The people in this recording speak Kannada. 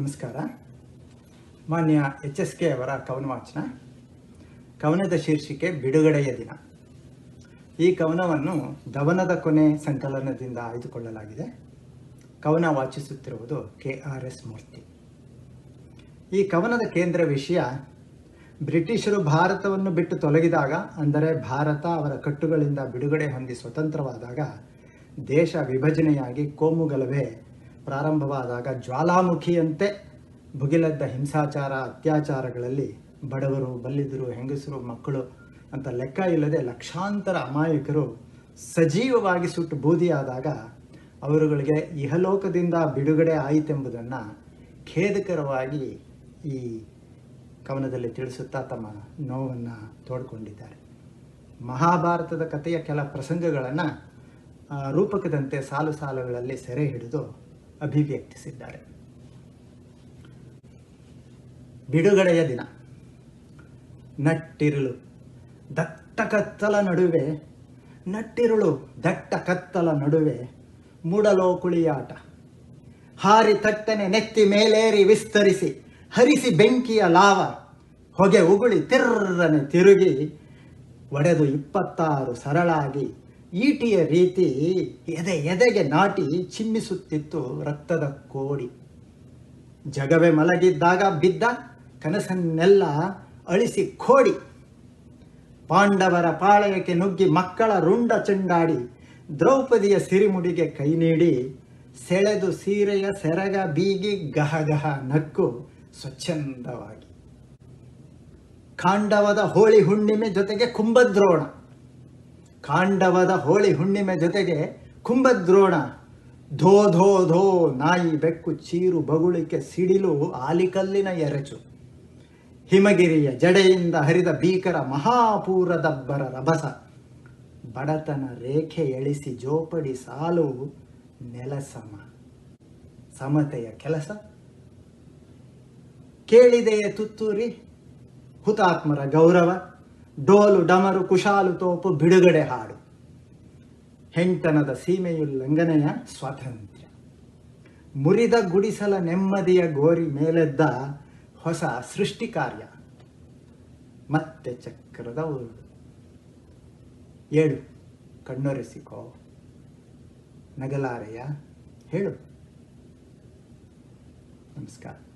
ನಮಸ್ಕಾರ. ಮಾನ್ಯ ಎಚ್ ಎಸ್ ಕೆ ಅವರ ಕವನ ವಾಚನ ಕವನದ ಶೀರ್ಷಿಕೆ ಬಿಡುಗಡೆಯ ದಿನ. ಈ ಕವನವನ್ನು ದವನದ ಕೊನೆ ಸಂಕಲನದಿಂದ ಆಯ್ದುಕೊಳ್ಳಲಾಗಿದೆ. ಕವನ ವಾಚಿಸುತ್ತಿರುವುದು ಕೆ ಆರ್ ಎಸ್ ಮೂರ್ತಿ. ಈ ಕವನದ ಕೇಂದ್ರ ವಿಷಯ ಬ್ರಿಟಿಷರು ಭಾರತವನ್ನು ಬಿಟ್ಟು ತೊಲಗಿದಾಗ, ಅಂದರೆ ಭಾರತ ಅವರ ಕಟ್ಟುಗಳಿಂದ ಬಿಡುಗಡೆ ಹೊಂದಿ ಸ್ವತಂತ್ರವಾದಾಗ, ದೇಶ ವಿಭಜನೆಯಾಗಿ ಕೋಮು ಗಲಭೆ ಪ್ರಾರಂಭವಾದಾಗ ಜ್ವಾಲಾಮುಖಿಯಂತೆ ಭುಗಿಲದ್ದ ಹಿಂಸಾಚಾರ, ಅತ್ಯಾಚಾರಗಳಲ್ಲಿ ಬಡವರು ಬಲ್ಲಿದರು ಹೆಂಗಸರು, ಮಕ್ಕಳು ಅಂತ ಲೆಕ್ಕ ಇಲ್ಲದೆ ಲಕ್ಷಾಂತರ ಅಮಾಯಕರು ಸಜೀವವಾಗಿ ಸುಟ್ಟು ಬೂದಿಯಾದಾಗ ಅವರುಗಳಿಗೆ ಇಹಲೋಕದಿಂದ ಬಿಡುಗಡೆ ಆಯಿತೆಂಬುದನ್ನು ಖೇದಕರವಾಗಿ ಈ ಕವನದಲ್ಲಿ ತಿಳಿಸುತ್ತಾ ತಮ್ಮ ನೋವನ್ನು ತೋಡ್ಕೊಂಡಿದ್ದಾರೆ. ಮಹಾಭಾರತದ ಕಥೆಯ ಕೆಲ ಪ್ರಸಂಗಗಳನ್ನು ರೂಪಕದಂತೆ ಸಾಲು ಸಾಲುಗಳಲ್ಲಿ ಸೆರೆ ಹಿಡಿದು ಅಭಿವ್ಯಕ್ತಿಸಿದ್ದಾರೆ. ಬಿಡುಗಡೆಯ ದಿನ. ನಟ್ಟಿರುಳು ದಟ್ಟ ಕತ್ತಲ ನಡುವೆ. ನಟ್ಟಿರುಳು ದಟ್ಟ ಕತ್ತಲ ನಡುವೆ. ಮೂಡಲೋ ಕುಳಿಯಾಟ. ಹಾರಿ ತಟ್ಟನೆ ನೆತ್ತಿ ಮೇಲೇರಿ ವಿಸ್ತರಿಸಿ, ಹರಿಸಿ ಬೆಂಕಿಯ ಲಾವ. ಹೊಗೆ ಉಗುಳಿ ತಿರ್ರನೆ ತಿರುಗಿ, ಒಡೆದು ಇಪ್ಪತ್ತಾರು ಸರಳಾಗಿ ಈಟಿಯ ರೀತಿ ಎದೆ ಎದೆಗೆ ನಾಟಿ ಚಿಮ್ಮಿಸುತ್ತಿತ್ತು ರಕ್ತದ ಕೋಡಿ. ಜಗವೆ ಮಲಗಿದ್ದಾಗ ಬಿದ್ದ ಕನಸನ್ನೆಲ್ಲ ಅಳಿಸಿ ಕೋಡಿ. ಪಾಂಡವರ ಪಾಳಯಕ್ಕೆ ನುಗ್ಗಿ ಮಕ್ಕಳ ರುಂಡ ಚೆಂಡಾಡಿ ದ್ರೌಪದಿಯ ಸಿರಿಮುಡಿಗೆ ಕೈ ನೀಡಿ ಸೆಳೆದು ಸೀರೆಯ ಸೆರಗ ಬೀಗಿ ಗಹಗಹ ನಕ್ಕು ಸ್ವಚ್ಛಂದವಾಗಿ. ಕಾಂಡವದ ಹೋಳಿ ಹುಣ್ಣಿಮೆ ಜೊತೆಗೆ ಕುಂಭದ್ರೋಣ. ಕಾಂಡವದ ಹೋಳಿ ಹುಣ್ಣಿಮೆ ಜೊತೆಗೆ ಕುಂಭದ್ರೋಣ. ಧೋ ಧೋ ಧೋ, ನಾಯಿ ಬೆಕ್ಕು ಚೀರು ಬಗುಳಿಕೆ ಸಿಡಿಲು ಆಲಿಕಲ್ಲಿನ ಎರಚು. ಹಿಮಗಿರಿಯ ಜಡೆಯಿಂದ ಹರಿದ ಭೀಕರ ಮಹಾಪೂರದಬ್ಬರ ರಭಸ. ಬಡತನ ರೇಖೆ ಎಳಿಸಿ ಜೋಪಡಿ ಸಾಲು ನೆಲಸಮ. ಸಮತೆಯ ಕೆಲಸ? ಕೇಳಿದೆಯೇ ತುತ್ತೂರಿ, ಹುತಾತ್ಮರ ಗೌರವ? ಡೋಲು ಡಮರು ಕುಶಾಲು ತೋಪು ಬಿಡುಗಡೆ ಹಾಡು. ಹೆಂಟನದ ಸೀಮೆಯುಲ್ಲಂಘನೆಯ ಸ್ವಾತಂತ್ರ್ಯ. ಮುರಿದ ಗುಡಿಸಲ ನೆಮ್ಮದಿಯ ಗೋರಿ ಮೇಲೆದ್ದ ಹೊಸ ಸೃಷ್ಟಿ ಕಾರ್ಯ. ಮತ್ತೆ ಚಕ್ರದ ಉರುಳು ಏಳು, ಕಣ್ಣೊರೆಸಿಕೋ. ನಗಲಾರೆಯ, ಹೇಳು. ನಮಸ್ಕಾರ.